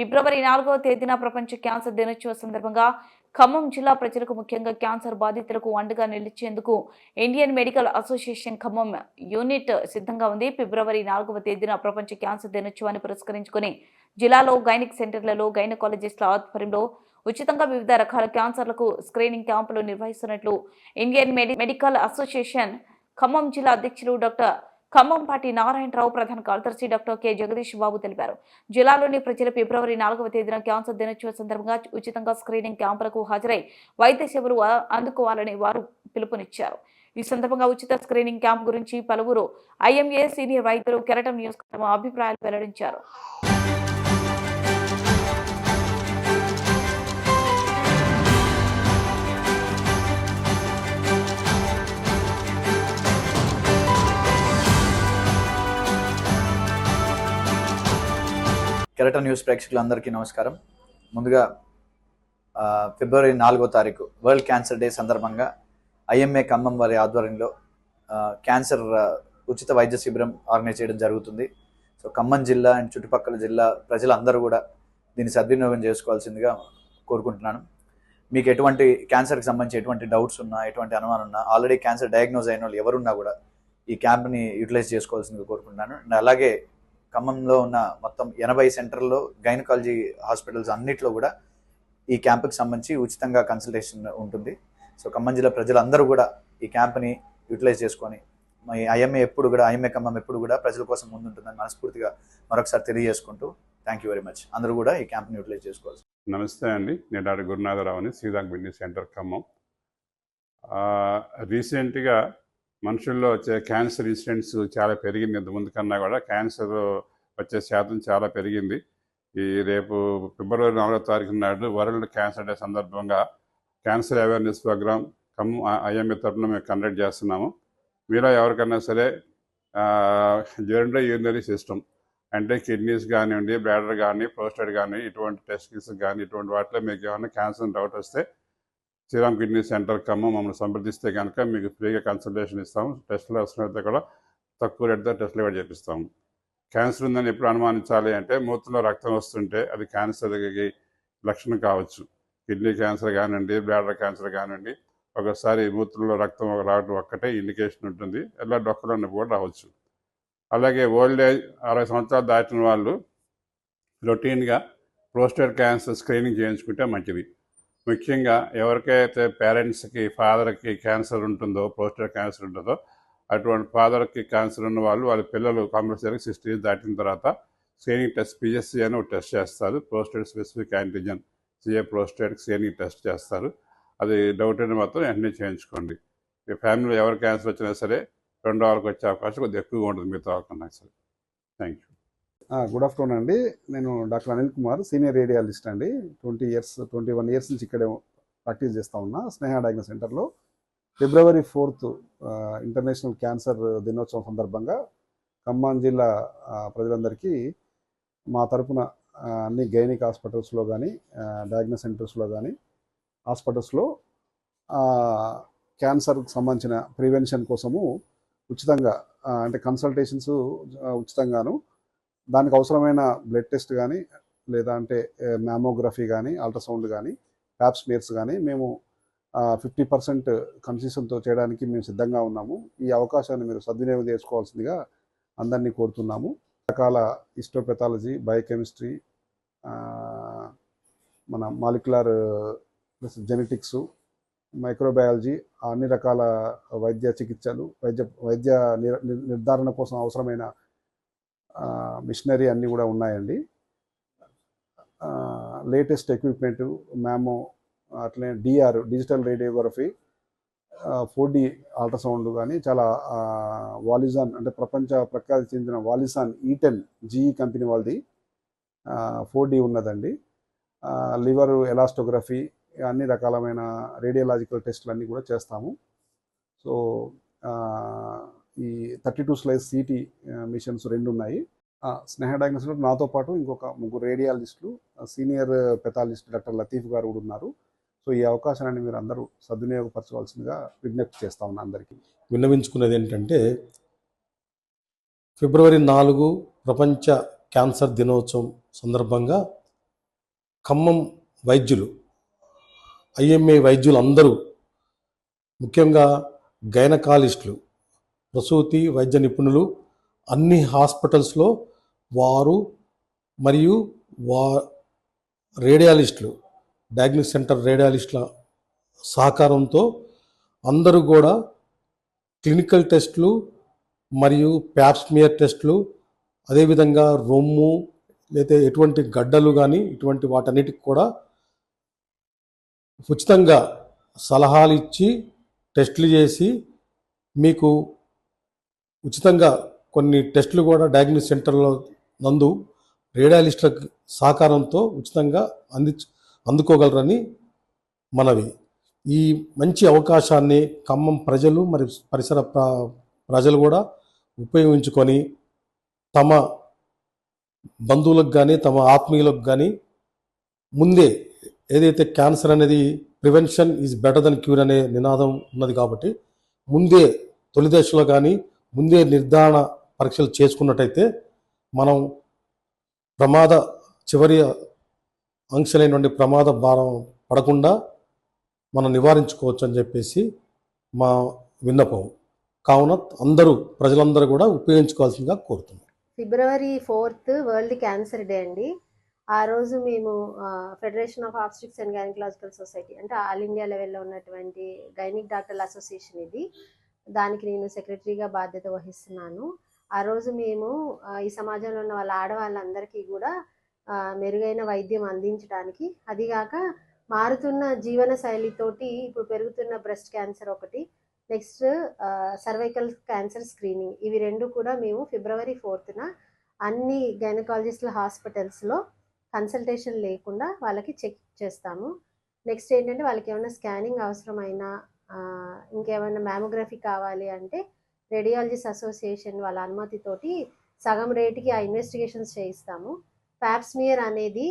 ఫిబ్రవరి నాలుగవ తేదీన ప్రపంచ క్యాన్సర్ దినోత్సవ సందర్భంగా ఖమ్మం జిల్లా ప్రజలకు ముఖ్యంగా క్యాన్సర్ బాధితులకు అండగా నిలిచేందుకు Indian medical association Khammam unit సిద్ధంగా ఉంది. ఫిబ్రవరి నాలుగవ తేదీన ప్రపంచ క్యాన్సర్ దినోత్సవాన్ని పురస్కరించుకుని జిల్లాలో గైనిక్ సెంటర్లలో గైనకాలజిస్టుల ఆధ్వర్యంలో ఉచితంగా వివిధ రకాల క్యాన్సర్లకు స్క్రీనింగ్ క్యాంపులు నిర్వహిస్తున్నట్లు Indian medi medical association Khammam జిల్లా అధ్యక్షులు డాక్టర్ ఖమ్మంపాటి నారాయణరావు ప్రధాన కార్యదర్శి డాక్టర్ కె జగదీష్ బాబు తెలిపారు. జిల్లాలోని ప్రజలు ఫిబ్రవరి నాలుగవ తేదీన క్యాన్సర్ దినోత్సవం సందర్భంగా ఉచితంగా స్క్రీనింగ్ క్యాంపులకు హాజరై వైద్య సేవలు అందుకోవాలని వారు పిలుపునిచ్చారు. ఈ సందర్భంగా ఉచిత స్క్రీనింగ్ క్యాంప్ గురించి పలువురు ఐఎంఏ సీనియర్ వైద్యులు కెరటం న్యూస్ తమ అభిప్రాయాలు వెల్లడించారు. కెరట న్యూస్ ప్రేక్షకులందరికీ నమస్కారం. ముందుగా ఫిబ్రవరి నాలుగో తారీఖు వరల్డ్ క్యాన్సర్ డే సందర్భంగా ఐఎంఏ ఖమ్మం వారి ఆధ్వర్యంలో క్యాన్సర్ ఉచిత వైద్య శిబిరం ఆర్గనైజ్ చేయడం జరుగుతుంది. సో ఖమ్మం జిల్లా అండ్ చుట్టుపక్కల జిల్లా ప్రజలందరూ కూడా దీన్ని సద్వినియోగం చేసుకోవాల్సిందిగా కోరుకుంటున్నాను. మీకు ఎటువంటి క్యాన్సర్కి సంబంధించి ఎటువంటి డౌట్స్ ఉన్నా ఎటువంటి అనుమానం ఉన్నా ఆల్రెడీ క్యాన్సర్ డయాగ్నోజ్ అయిన వాళ్ళు ఎవరున్నా కూడా ఈ క్యాంప్ని యూటిలైజ్ చేసుకోవాల్సిందిగా కోరుకుంటున్నాను. అండ్ అలాగే ఖమ్మంలో ఉన్న మొత్తం ఎనభై సెంటర్లో గైనకాలజీ హాస్పిటల్స్ అన్నిట్లో కూడా ఈ క్యాంప్కి సంబంధించి ఉచితంగా కన్సల్టేషన్ ఉంటుంది. సో ఖమ్మం జిల్లా ప్రజలందరూ కూడా ఈ క్యాంప్ని యూటిలైజ్ చేసుకొని మీ ఐఎంఏ ఎప్పుడు కూడా ఐఎంఏ ఖమ్మం ఎప్పుడు కూడా ప్రజల కోసం ముందుంటుందని మనస్ఫూర్తిగా మరొకసారి తెలియజేసుకుంటూ థ్యాంక్ యూ వెరీ మచ్ అందరూ కూడా ఈ క్యాంప్ని యూటిలైజ్ చేసుకోవాలి నమస్తే అండి. నేను డాక్టర్ గురునాథరావుని శ్రీరామ్ బిల్డింగ్ సెంటర్ ఖమ్మం. రీసెంట్గా మనుషుల్లో వచ్చే క్యాన్సర్ ఇన్సిడెంట్స్ చాలా పెరిగింది. ఇంతకుముందు కన్నా కూడా క్యాన్సర్ వచ్చే శాతం చాలా పెరిగింది. ఈ రేపు ఫిబ్రవరి నాలుగో తారీఖు నాడు వరల్డ్ క్యాన్సర్ డే సందర్భంగా cancer awareness programme cum IMA తరఫున మేము కండక్ట్ చేస్తున్నాము. మీలో ఎవరికైనా సరే జెండర్ యూరినరీ సిస్టమ్ అంటే కిడ్నీస్ కానివ్వండి బ్లాడర్ కానీ ప్రోస్టేట్ కానీ ఇటువంటి టెస్టిస్ కానీ ఇటువంటి వాటిలో మీకు ఏమైనా క్యాన్సర్ డౌట్ వస్తే శ్రీరామ్ కిడ్నీ సెంటర్ ఖమ్మం మమ్మల్ని సంప్రదిస్తే కనుక మీకు ఫ్రీగా కన్సల్టేషన్ ఇస్తాము. టెస్టులు అవసరమైతే కూడా తక్కువ రేటుతో టెస్టులు కూడా చేపిస్తాము. క్యాన్సర్ ఉందని ఎప్పుడు అనుమానించాలి అంటే మూత్రంలో రక్తం వస్తుంటే అది క్యాన్సర్కి లక్షణం కావచ్చు. కిడ్నీ క్యాన్సర్ కానివ్వండి బ్లాడర్ క్యాన్సర్ కానివ్వండి ఒకసారి మూత్రంలో రక్తం రావడం ఒక్కటే ఇండికేషన్ ఉంటుంది. ఎలా డొక్కలో నొప్పి కూడా రావచ్చు. అలాగే ఓల్డ్ ఏజ్ అరవై సంవత్సరాలు దాటిన వాళ్ళు రొటీన్గా ప్రోస్టేట్ క్యాన్సర్ స్క్రీనింగ్ చేయించుకుంటే మంచిది. ముఖ్యంగా ఎవరికైతే పేరెంట్స్కి ఫాదర్కి క్యాన్సర్ ఉంటుందో ప్రోస్టేట్ క్యాన్సర్ ఉంటుందో అటువంటి ఫాదర్కి క్యాన్సర్ ఉన్న వాళ్ళు వాళ్ళ పిల్లలు కంపల్సరీ సిక్స్టీ దాటిన తర్వాత స్క్రీనింగ్ టెస్ట్ పిఎస్సి అని ఒక టెస్ట్ చేస్తారు. Prostate specific antigen CA prostate screening test చేస్తారు. అది డౌట్ అయిన మాత్రం వెంటనే చేయించుకోండి. మీ ఫ్యామిలీలో ఎవరు క్యాన్సర్ వచ్చినా సరే రెండో వాళ్ళకి వచ్చే అవకాశం కొద్దిగా ఎక్కువగా ఉంటుంది. మిగతా వాళ్ళకన్నా సరే. థ్యాంక్ యూ గుడ్ ఆఫ్టర్నూన్ అండి. నేను doctor Anil Kumar senior radiologist అండి. Twenty years twenty one years నుంచి ఇక్కడే ప్రాక్టీస్ చేస్తూ ఉన్నా స్నేహ డయాగ్నో సెంటర్లో ఫిబ్రవరి ఫోర్త్ ఇంటర్నేషనల్ క్యాన్సర్ దినోత్సవం సందర్భంగా ఖమ్మం జిల్లా ప్రజలందరికీ మా తరపున అన్ని గైనిక్ హాస్పిటల్స్లో కానీ డయాగ్నో సెంటర్స్లో కానీ హాస్పిటల్స్లో క్యాన్సర్కి సంబంధించిన ప్రివెన్షన్ కోసము ఉచితంగా అంటే కన్సల్టేషన్స్ ఉచితంగాను దానికి అవసరమైన బ్లడ్ టెస్ట్ కానీ లేదా అంటే మ్యామోగ్రఫీ కానీ అల్ట్రాసౌండ్ కానీ ప్యాప్ స్మియర్స్ కానీ మేము ఫిఫ్టీ పర్సెంట్ కన్సెషన్తో చేయడానికి మేము సిద్ధంగా ఉన్నాము. ఈ అవకాశాన్ని మీరు సద్వినియోగం చేసుకోవాల్సిందిగా అందరినీ కోరుతున్నాము. రకాల హిస్టోపెథాలజీ బయోకెమిస్ట్రీ మన మాలిక్యులర్ ప్లస్ జెనెటిక్స్ మైక్రోబయాలజీ అన్ని రకాల వైద్య చికిత్సలు వైద్య వైద్య నిర్- నిర్ధారణ కోసం అవసరమైన మిషనరీ అన్నీ కూడా ఉన్నాయండి. లేటెస్ట్ ఎక్విప్మెంట్ మ్యామో అట్లనే DR digital radiography four D ultrasound కానీ చాలా వాలిజాన్ అంటే ప్రపంచ ప్రఖ్యాతి చెందిన Voluson E ten GE company వాళ్ళది ఫోర్ డి ఉన్నదండి. లివర్ ఎలాస్టోగ్రఫీ అన్ని రకాలమైన రేడియోలాజికల్ టెస్ట్లు అన్నీ కూడా చేస్తాము. సో ఈ thirty two slice CT machines రెండు ఉన్నాయి ఆ, స్నేహ డయాగ్నోస్టిక్ నాతో పాటు ఇంకొక ముగ్గురు రేడియాలజిస్టులు సీనియర్ పెథాలజిస్ట్ డాక్టర్ లతీఫ్ గారు కూడా ఉన్నారు. సో ఈ అవకాశాన్ని మీరు అందరూ సద్వినియోగపరచవలసిందిగా విజ్ఞప్తి చేస్తా ఉన్నా అందరికీ. విన్నవించుకునేది ఏంటంటే ఫిబ్రవరి నాలుగు ప్రపంచ క్యాన్సర్ దినోత్సవం సందర్భంగా ఖమ్మం వైద్యులు ఐఎంఏ వైద్యులు అందరూ ముఖ్యంగా గైనకాలిస్టులు ప్రసూతి వైద్య నిపుణులు అన్ని హాస్పిటల్స్లో వారు మరియు వా రేడియాలిస్టులు డయాగ్నోస్ సెంటర్ రేడియాలిస్టుల సహకారంతో అందరూ కూడా క్లినికల్ టెస్టులు మరియు ప్యాప్స్మియర్ టెస్టులు అదేవిధంగా రొమ్ము లేదా ఎటువంటి గడ్డలు కానీ ఇటువంటి వాటన్నిటికి కూడా ఉచితంగా సలహాలు ఇచ్చి టెస్టులు చేసి మీకు ఉచితంగా కొన్ని టెస్టులు కూడా డయాగ్నోస్ సెంటర్లో నందు రేడియాలిస్టుల సహకారంతో ఉచితంగా అంది అందుకోగలరని మనవి. ఈ మంచి అవకాశాన్ని ఖమ్మం ప్రజలు మరి పరిసర ప్రజలు కూడా ఉపయోగించుకొని తమ బంధువులకు కానీ తమ ఆత్మీయులకు కానీ ముందే ఏదైతే క్యాన్సర్ అనేది prevention is better than cure అనే నినాదం ఉన్నది కాబట్టి ముందే తొలి దశలో కానీ ముందే నిర్ధారణ పరీక్షలు చేసుకున్నట్టయితే మనం ప్రమాద చివరి అంశలైనటువంటి ప్రమాద భారం పడకుండా మనం నివారించుకోవచ్చు అని చెప్పేసి మా విన్నపం. కావున అందరూ ప్రజలందరూ కూడా ఉపయోగించుకోవాల్సిందిగా కోరుతున్నాం. February fourth world cancer day అండి. ఆ రోజు మేము federation of obstetrics and gynaecological society అంటే ఆల్ ఇండియా లెవెల్లో ఉన్నటువంటి గైనిక్ డాక్టర్ల అసోసియేషన్ ఇది. దానికి నేను సెక్రటరీగా బాధ్యత వహిస్తున్నాను. ఆ రోజు మేము ఈ సమాజంలో ఉన్న వాళ్ళ ఆడవాళ్ళందరికీ కూడా మెరుగైన వైద్యం అందించడానికి అదిగాక మారుతున్న జీవన శైలితోటి ఇప్పుడు పెరుగుతున్న బ్రెస్ట్ క్యాన్సర్ ఒకటి నెక్స్ట్ సర్వైకల్ క్యాన్సర్ స్క్రీనింగ్. ఇవి రెండు కూడా మేము ఫిబ్రవరి ఫోర్త్న అన్ని గైనకాలజిస్టుల హాస్పిటల్స్లో కన్సల్టేషన్ లేకుండా వాళ్ళకి చెక్ చేస్తాము. నెక్స్ట్ ఏంటంటే వాళ్ళకి ఏమైనా స్కానింగ్ అవసరమైనా ఇంకేమైనా మ్యామోగ్రఫీ కావాలి అంటే రేడియాలజిస్ట్ అసోసియేషన్ వాళ్ళ అనుమతితోటి సగం రేటుకి ఆ ఇన్వెస్టిగేషన్స్ చేయిస్తాము. ప్యాప్స్మియర్ అనేది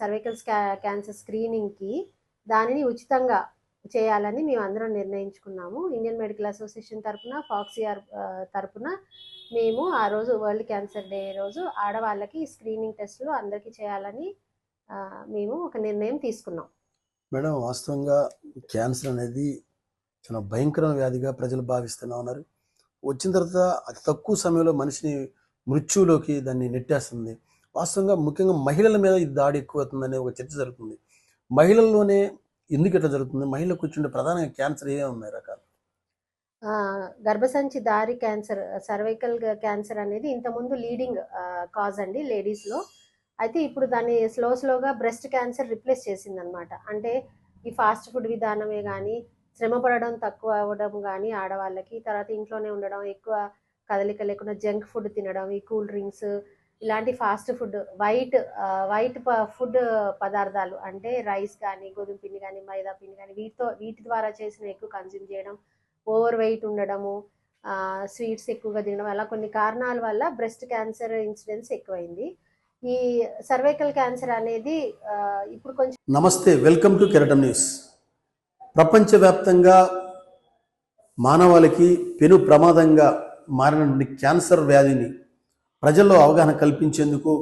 సర్వైకల్ క్యాన్సర్ స్క్రీనింగ్కి దానిని ఉచితంగా చేయాలని మేము అందరం నిర్ణయించుకున్నాము. ఇండియన్ మెడికల్ అసోసియేషన్ తరఫున ఫాక్సిఆర్ తరపున మేము ఆ రోజు వరల్డ్ క్యాన్సర్ డే రోజు ఆడవాళ్ళకి స్క్రీనింగ్ టెస్టులు అందరికీ చేయాలని మేము ఒక నిర్ణయం తీసుకున్నాం. మేడం వాస్తవంగా క్యాన్సర్ అనేది చాలా భయంకరమైన వ్యాధిగా ప్రజలు భావిస్తూనే ఉన్నారు. వచ్చిన తర్వాత అతి తక్కువ సమయంలో మనిషిని మృత్యువులోకి దాన్ని నెట్టేస్తుంది. వాస్తవంగా ముఖ్యంగా మహిళల మీద ఈ దాడి ఎక్కువ అవుతుందనే ఒక చర్చ జరుగుతుంది. మహిళల్లోనే ఎందుకు ఇట్లా జరుగుతుంది? మహిళలకు వచ్చిన ప్రధానంగా క్యాన్సర్ ఏ ఉన్నాయి రకాలు? గర్భసంచి దారి క్యాన్సర్ సర్వైకల్ క్యాన్సర్ అనేది ఇంతకుముందు లీడింగ్ కాజ్ అండి లేడీస్లో అయితే ఇప్పుడు దాన్ని స్లో స్లోగా బ్రెస్ట్ క్యాన్సర్ రిప్లేస్ చేసింది అనమాట అంటే ఈ ఫాస్ట్ ఫుడ్ విధానమే కానీ శ్రమ పడడం తక్కువ అవ్వడం కానీ ఆడవాళ్ళకి తర్వాత ఇంట్లోనే ఉండడం ఎక్కువ కదలిక లేకుండా జంక్ ఫుడ్ తినడం ఈ కూల్ డ్రింక్స్ ఇలాంటి fast food white white food పదార్థాలు అంటే రైస్ కానీ గోధుమ పిండి కానీ మైదా పిండి కానీ వీటితో వీటి ద్వారా చేసిన ఎక్కువ కన్జ్యూమ్ చేయడం ఓవర్ వెయిట్ ఉండడము స్వీట్స్ ఎక్కువగా తినడం అలా కొన్ని కారణాల వల్ల బ్రెస్ట్ క్యాన్సర్ ఇన్సిడెన్స్ ఎక్కువైంది. ఈ సర్వైకల్ క్యాన్సర్ అనేది ఇప్పుడు కొంచెం నమస్తే వెల్కమ్ టు కెరటం న్యూస్. ప్రపంచవ్యాప్తంగా మానవాళికి పెను ప్రమాదంగా మారినటువంటి క్యాన్సర్ వ్యాధిని ప్రజల్లో అవగాహన కల్పించేందుకు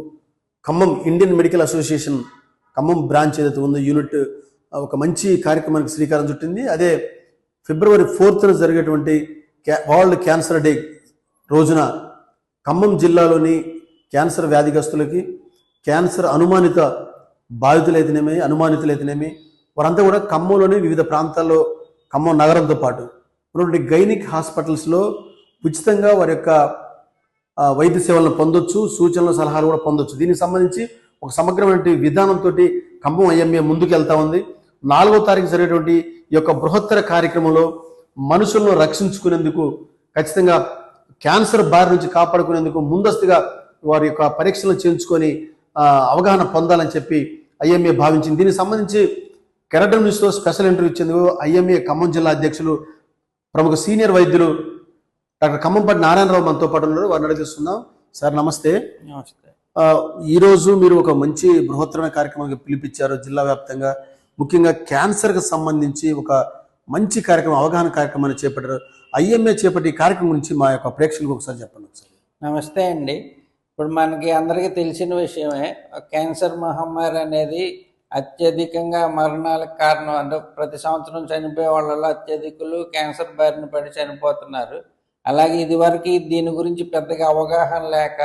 Khammam Indian medical association Khammam branch ఏదైతే ఉందో యూనిట్ ఒక మంచి కార్యక్రమానికి శ్రీకారం చుట్టింది. అదే ఫిబ్రవరి ఫోర్త్న జరిగేటువంటి క్యా వరల్డ్ క్యాన్సర్ డే రోజున ఖమ్మం జిల్లాలోని క్యాన్సర్ వ్యాధిగ్రస్తులకి క్యాన్సర్ అనుమానిత బాధితులైతేనేమి అనుమానితులైతేనేమి వారంతా కూడా ఖమ్మంలోని వివిధ ప్రాంతాల్లో ఖమ్మం నగరంతో పాటు ఉన్నటువంటి గైనిక్ హాస్పిటల్స్లో ఉచితంగా వారి యొక్క వైద్య సేవలను పొందొచ్చు సూచనలు సలహాలు కూడా పొందొచ్చు. దీనికి సంబంధించి ఒక సమగ్రమైన విధానంతో ఖమ్మం ఐఎంఏ ముందుకు వెళ్తా ఉంది. నాలుగో తారీఖు జరిగేటువంటి ఈ యొక్క బృహత్తర కార్యక్రమంలో మనుషులను రక్షించుకునేందుకు ఖచ్చితంగా క్యాన్సర్ బారి నుంచి కాపాడుకునేందుకు ముందస్తుగా వారి యొక్క పరీక్షలు చేయించుకొని అవగాహన పొందాలని చెప్పి ఐఎంఏ భావించింది. దీనికి సంబంధించి కెరటం న్యూస్లో స్పెషల్ ఇంటర్వ్యూ ఇచ్చేందుకు ఐఎంఏ ఖమ్మం జిల్లా అధ్యక్షులు ప్రముఖ సీనియర్ వైద్యులు డాక్టర్ ఖమ్మంపాటి నారాయణరావు మనతో పాటు ఉన్నారు. వారిని అడిగిస్తున్నాం సార్ నమస్తే. నమస్తే. ఆ, ఈ రోజు మీరు ఒక మంచి బృహత్తరమైన కార్యక్రమానికి పిలిపించారు జిల్లా వ్యాప్తంగా. ముఖ్యంగా క్యాన్సర్కి సంబంధించి ఒక మంచి కార్యక్రమం అవగాహన కార్యక్రమాన్ని చేపట్టారు. ఐఎంఏ చేపట్టి ఈ కార్యక్రమం గురించి మా యొక్క ప్రేక్షకులకు ఒకసారి చెప్పండి ఒకసారి. నమస్తే అండి. ఇప్పుడు మనకి అందరికీ తెలిసిన విషయమే క్యాన్సర్ మహమ్మారి అనేది అత్యధికంగా మరణాలకు కారణం అంటే ప్రతి సంవత్సరం చనిపోయే వాళ్ళలో అత్యధికులు క్యాన్సర్ బారిన పడి చనిపోతున్నారు. అలాగే ఇదివరకు దీని గురించి పెద్దగా అవగాహన లేక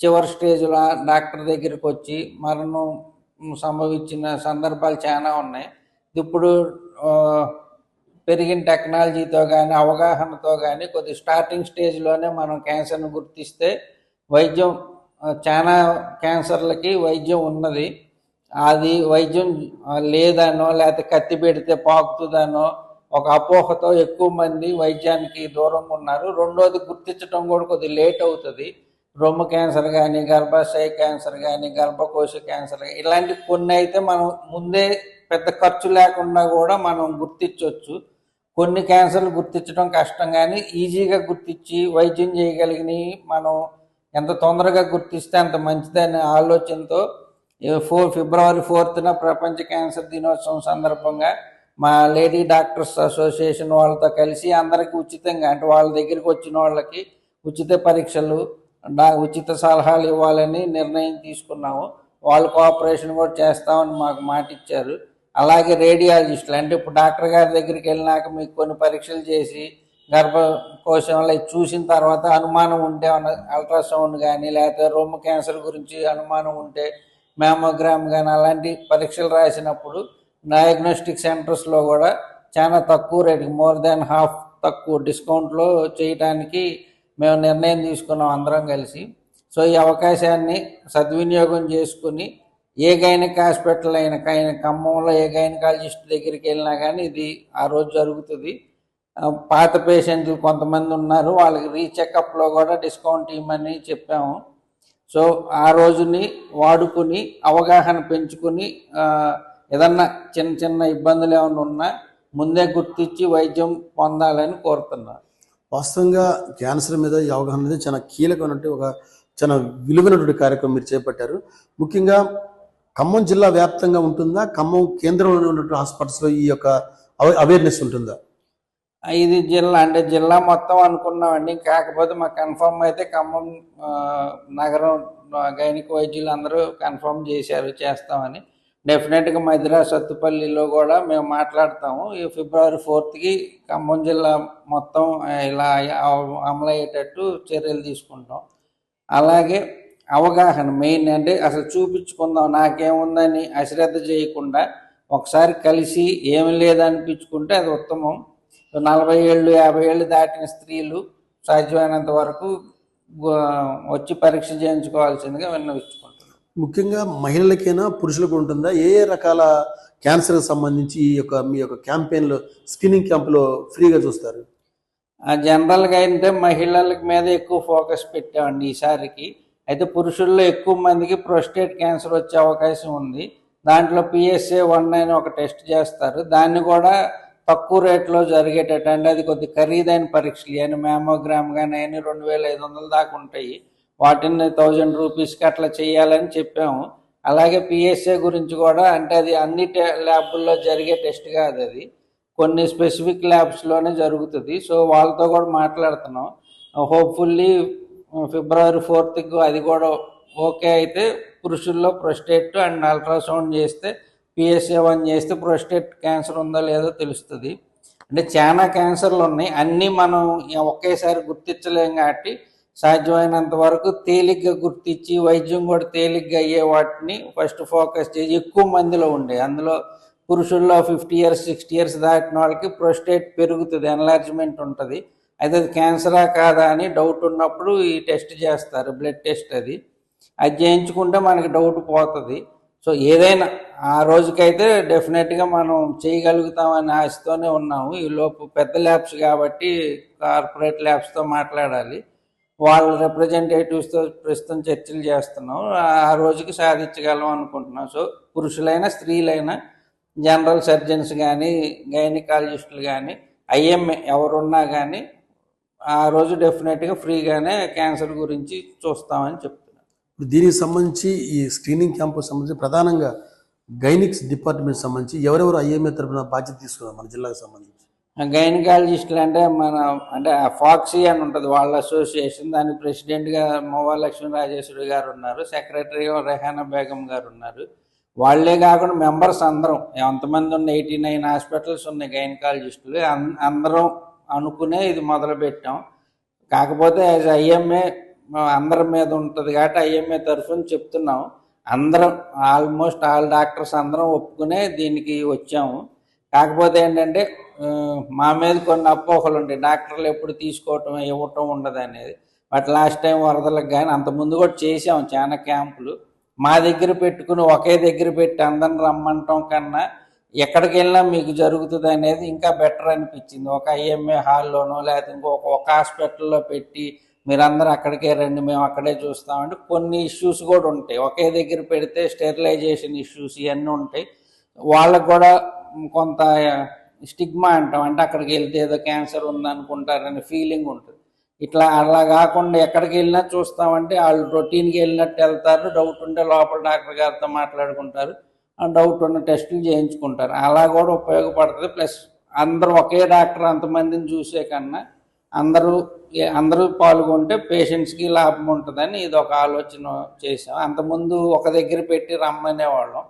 చివరి స్టేజ్లో డాక్టర్ దగ్గరికి వచ్చి మరణం సంభవించిన సందర్భాలు చాలా ఉన్నాయి. ఇప్పుడు పెరిగిన టెక్నాలజీతో కానీ అవగాహనతో కానీ కొద్ది స్టార్టింగ్ స్టేజ్లోనే మనం క్యాన్సర్ను గుర్తిస్తే వైద్యం చాలా క్యాన్సర్లకి వైద్యం ఉన్నది. అది వైద్యం లేదనో లేకపోతే కత్తి పెడితే పాకుతుందనో ఒక అపోహతో ఎక్కువ మంది వైద్యానికి దూరంగా ఉన్నారు. రెండోది గుర్తించడం కూడా కొద్ది లేట్ అవుతుంది. రొమ్ము క్యాన్సర్ కానీ గర్భాశయ క్యాన్సర్ కానీ గర్భకోశ క్యాన్సర్ కానీ ఇలాంటి కొన్ని అయితే మనం ముందే పెద్ద ఖర్చు లేకుండా కూడా మనం గుర్తించవచ్చు. కొన్ని క్యాన్సర్లు గుర్తించడం కష్టం కానీ ఈజీగా గుర్తించి వైద్యం చేయగలిగినవి మనం ఎంత తొందరగా గుర్తిస్తే అంత మంచిదనే ఆలోచనతో ఫోర్ ఫిబ్రవరి ఫోర్త్న ప్రపంచ క్యాన్సర్ దినోత్సవం సందర్భంగా మా లేడీ డాక్టర్స్ అసోసియేషన్ వాళ్ళతో కలిసి అందరికీ ఉచితంగా అంటే వాళ్ళ దగ్గరికి వచ్చిన వాళ్ళకి ఉచిత పరీక్షలు ఉచిత సలహాలు ఇవ్వాలని నిర్ణయం తీసుకున్నాము. వాళ్ళు కోఆపరేషన్ కూడా చేస్తామని మాకు మాట ఇచ్చారు అలాగే రేడియాలజిస్టులు అంటే ఇప్పుడు డాక్టర్ గారి దగ్గరికి వెళ్ళినాక మీకు కొన్ని పరీక్షలు చేసి గర్భకోశంలో ఇది చూసిన తర్వాత అనుమానం ఉంటే అల్ట్రాసౌండ్ కానీ లేకపోతే రొమ్ము క్యాన్సర్ గురించి అనుమానం ఉంటే మ్యామోగ్రామ్ కానీ అలాంటి పరీక్షలు రాసినప్పుడు డయాగ్నోస్టిక్ సెంటర్స్లో కూడా చాలా తక్కువ రేటుకి మోర్ దాన్ హాఫ్ తక్కువ డిస్కౌంట్లో చేయటానికి మేము నిర్ణయం తీసుకున్నాం అందరం కలిసి. సో ఈ అవకాశాన్ని సద్వినియోగం చేసుకుని ఏ గైనక్ హాస్పిటల్ అయినా కానీ ఖమ్మంలో ఏ గైనకాలజిస్ట్ దగ్గరికి వెళ్ళినా కానీ ఇది ఆ రోజు జరుగుతుంది. పాత పేషెంట్లు కొంతమంది ఉన్నారు వాళ్ళకి రీచెకప్లో కూడా డిస్కౌంట్ ఇవ్వమని చెప్పాము. సో ఆ రోజుని వాడుకుని అవగాహన పెంచుకుని ఏదన్నా చిన్న చిన్న ఇబ్బందులు ఏమైనా ఉన్నా ముందే గుర్తించి వైద్యం పొందాలని కోరుతున్నాను వాస్తవంగా క్యాన్సర్ మీద ఈ అవగాహన అనేది చాలా కీలకమైనటువంటి ఒక చాలా విలువైనటువంటి కార్యక్రమం మీరు చేపట్టారు. ముఖ్యంగా ఖమ్మం జిల్లా వ్యాప్తంగా ఉంటుందా? ఖమ్మం కేంద్రంలో ఉన్నటువంటి హాస్పిటల్స్లో ఈ యొక్క అవేర్నెస్ ఉంటుందా? ఇది జిల్లా అంటే జిల్లా మొత్తం అనుకున్నామండి. కాకపోతే మాకు కన్ఫర్మ్ అయితే ఖమ్మం నగరం గైనిక వైద్యులు అందరూ కన్ఫర్మ్ చేశారు చేస్తామని. డెఫినెట్గా మధిరా సత్తుపల్లిలో కూడా మేము మాట్లాడతాము. ఈ ఫిబ్రవరి ఫోర్త్కి ఖమ్మం జిల్లా మొత్తం ఇలా అమలయ్యేటట్టు చర్యలు తీసుకుంటాం. అలాగే అవగాహన మెయిన్ అంటే అసలు చూపించుకుందాం నాకేముందని అశ్రద్ధ చేయకుండా ఒకసారి కలిసి ఏమి లేదనిపించుకుంటే అది ఉత్తమం. నలభై ఏళ్ళు యాభై ఏళ్ళు దాటిన స్త్రీలు సాధ్యమైనంత వరకు వచ్చి పరీక్ష చేయించుకోవాల్సిందిగా విన్నవించుకుంటున్నాం. ముఖ్యంగా మహిళలకైనా పురుషులకు ఉంటుందా? ఏ రకాల క్యాన్సర్కి సంబంధించి ఈ యొక్క మీ యొక్క క్యాంపెయిన్లో స్క్రీనింగ్ క్యాంప్లో ఫ్రీగా చూస్తారు? ఆ జనరల్గా అయితే మహిళల మీద ఎక్కువ ఫోకస్ పెట్టామండి ఈసారికి. అయితే పురుషుల్లో ఎక్కువ మందికి ప్రొస్టేట్ క్యాన్సర్ వచ్చే అవకాశం ఉంది. దాంట్లో పిఎస్ఏ వన్ అని ఒక టెస్ట్ చేస్తారు. దాన్ని కూడా తక్కువ రేట్లో జరిగేటట్టు అంటే అది కొద్ది ఖరీదైన పరీక్షలు అని మ్యామోగ్రామ్ కానీ అని రెండు వేల ఐదు వందల దాకా ఉంటాయి. వాటిని థౌజండ్ రూపీస్కి అట్లా చేయాలని చెప్పాము. అలాగే పిఎస్ఏ గురించి కూడా అంటే అది అన్ని ల్యాబ్ల్లో జరిగే టెస్ట్ కాదు అది. కొన్ని స్పెసిఫిక్ ల్యాబ్స్లోనే జరుగుతుంది. సో వాళ్ళతో కూడా మాట్లాడుతున్నాం. హోప్ఫుల్లీ ఫిబ్రవరి ఫోర్త్కి అది కూడా ఓకే అయితే పురుషుల్లో ప్రొస్టేట్ అండ్ అల్ట్రాసౌండ్ చేస్తే పిఎస్ఏ వన్ చేస్తే ప్రొస్టేట్ క్యాన్సర్ ఉందో లేదో తెలుస్తుంది. అంటే చాలా క్యాన్సర్లు ఉన్నాయి అన్నీ మనం ఒకేసారి గుర్తించలేం కాబట్టి సాధ్యమైనంత వరకు తేలిగ్గా గుర్తించి వైద్యం కూడా తేలిగ్గా అయ్యే వాటిని ఫస్ట్ ఫోకస్ చేసి ఎక్కువ మందిలో ఉండే. అందులో పురుషుల్లో ఫిఫ్టీ ఇయర్స్ సిక్స్టీ ఇయర్స్ దాటిన వాళ్ళకి ప్రొస్టేట్ పెరుగుతుంది ఎన్లార్జ్మెంట్ ఉంటుంది. అయితే అది క్యాన్సరా కాదా అని డౌట్ ఉన్నప్పుడు ఈ టెస్ట్ చేస్తారు బ్లడ్ టెస్ట్ అది. అది చేయించుకుంటే మనకి డౌట్ పోతుంది. సో ఏదైనా ఆ రోజుకైతే డెఫినెట్గా మనం చేయగలుగుతామని ఆశతోనే ఉన్నాము. ఈ లోపు పెద్ద ల్యాబ్స్ కాబట్టి కార్పొరేట్ ల్యాబ్స్తో మాట్లాడాలి. వాళ్ళ రిప్రజెంటేటివ్స్తో ప్రస్తుతం చర్చలు చేస్తున్నాం. ఆ రోజుకి సాధించగలం అనుకుంటున్నాం. సో పురుషులైనా స్త్రీలైనా జనరల్ సర్జన్స్ కానీ గైనకాలజిస్టులు కానీ ఐఎంఏ ఎవరున్నా కానీ ఆ రోజు డెఫినెట్గా ఫ్రీగానే క్యాన్సర్ గురించి చూస్తామని చెప్తాను ఇప్పుడు దీనికి సంబంధించి ఈ స్క్రీనింగ్ క్యాంపు సంబంధించి ప్రధానంగా గైనిక్స్ డిపార్ట్మెంట్ సంబంధించి ఎవరెవరు ఐఎంఏ తరఫున బాధ్యత తీసుకున్నారు మన జిల్లాకు సంబంధించి? గైనకాలజిస్టులు అంటే మన అంటే ఫాక్సీ అని ఉంటుంది వాళ్ళ అసోసియేషన్ దానికి ప్రెసిడెంట్గా మోవా లక్ష్మీ రాజేశ్వరి గారు ఉన్నారు సెక్రటరీ రెహానా బేగం గారు ఉన్నారు. వాళ్ళే కాకుండా మెంబర్స్ అందరం. ఎంతమంది ఉన్న ఎయిటీ నైన్ హాస్పిటల్స్ ఉన్నాయి గైనకాలజిస్టులు అందరం అనుకునే ఇది మొదలు పెట్టాం కాకపోతే యాజ్ ఐఎంఏ అందరి మీద ఉంటుంది కాబట్టి ఐఎంఏ తరఫున చెప్తున్నాం. అందరం ఆల్మోస్ట్ ఆల్ డాక్టర్స్ అందరం ఒప్పుకునే దీనికి వచ్చాము. కాకపోతే ఏంటంటే మా మీద కొన్ని అపోహలు ఉంటాయి. డాక్టర్లు ఎప్పుడు తీసుకోవటం ఇవ్వటం ఉండదు అనేది. బట్ లాస్ట్ టైం వరదలకు కానీ అంతకుముందు కూడా చేసాం చాలా క్యాంపులు. మా దగ్గర పెట్టుకుని ఒకే దగ్గర పెట్టి అందరిని రమ్మంటాం కన్నా ఎక్కడికి వెళ్ళినా మీకు జరుగుతుంది అనేది ఇంకా బెటర్ అనిపించింది. ఒక ఐఎంఏ హాల్లోనో లేకపోతే ఇంకొక ఒక హాస్పిటల్లో పెట్టి మీరందరూ అక్కడికే రండి మేము అక్కడే చూస్తామంటే కొన్ని ఇష్యూస్ కూడా ఉంటాయి. ఒకే దగ్గర పెడితే స్టెరిలైజేషన్ ఇష్యూస్ ఇవన్నీ ఉంటాయి. వాళ్ళకు కూడా కొంత స్టిగ్మా అంటాం. అంటే అక్కడికి వెళ్తే ఏదో క్యాన్సర్ ఉందనుకుంటారనే ఫీలింగ్ ఉంటుంది. ఇట్లా అలా కాకుండా ఎక్కడికి వెళ్ళినా చూస్తామంటే వాళ్ళు రొటీన్కి వెళ్ళినట్టు వెళ్తారు. డౌట్ ఉంటే లోపల డాక్టర్ గారితో మాట్లాడుకుంటారు. ఆ డౌట్ ఉన్న టెస్టులు చేయించుకుంటారు. అలా కూడా ఉపయోగపడుతుంది. ప్లస్ అందరూ ఒకే డాక్టర్ అంతమందిని చూసే కన్నా అందరూ అందరూ పాల్గొంటే పేషెంట్స్కి లాభం ఉంటుందని ఇది ఒక ఆలోచన చేసాం అంతకుముందు ఒక దగ్గర పెట్టి రమ్మనేవాళ్ళం.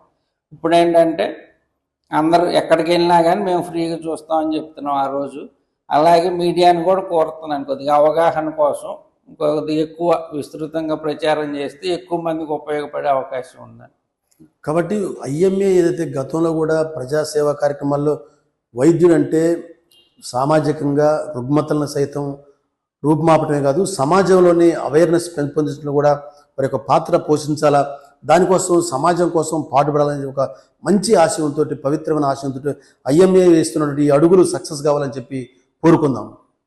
ఇప్పుడు ఏంటంటే అందరూ ఎక్కడికి వెళ్ళినా కానీ మేము ఫ్రీగా చూస్తామని చెప్తున్నాం ఆ రోజు. అలాగే మీడియాని కూడా కోరుతున్నాను కొద్దిగా అవగాహన కోసం. కొద్దిగా ఎక్కువ విస్తృతంగా ప్రచారం చేస్తే ఎక్కువ మందికి ఉపయోగపడే అవకాశం ఉందని. కాబట్టి ఐఎంఏ ఏదైతే గతంలో కూడా ప్రజాసేవా కార్యక్రమాల్లో వైద్యుడు అంటే సామాజికంగా రుగ్మతలను సైతం రూపుమాపటమే కాదు సమాజంలోని అవేర్నెస్ పెంపొందించడంలో కూడా వారి యొక్క పాత్ర పోషించాలా? దానికోసం సమాజం కోసం పాటుపడాలని ఒక మంచి ఆశయంతో పవిత్రమైన ఆశయంతో ఐఎంఏ వేస్తున్నటువంటి అడుగులు సక్సెస్ కావాలని చెప్పి కోరుకుందాం.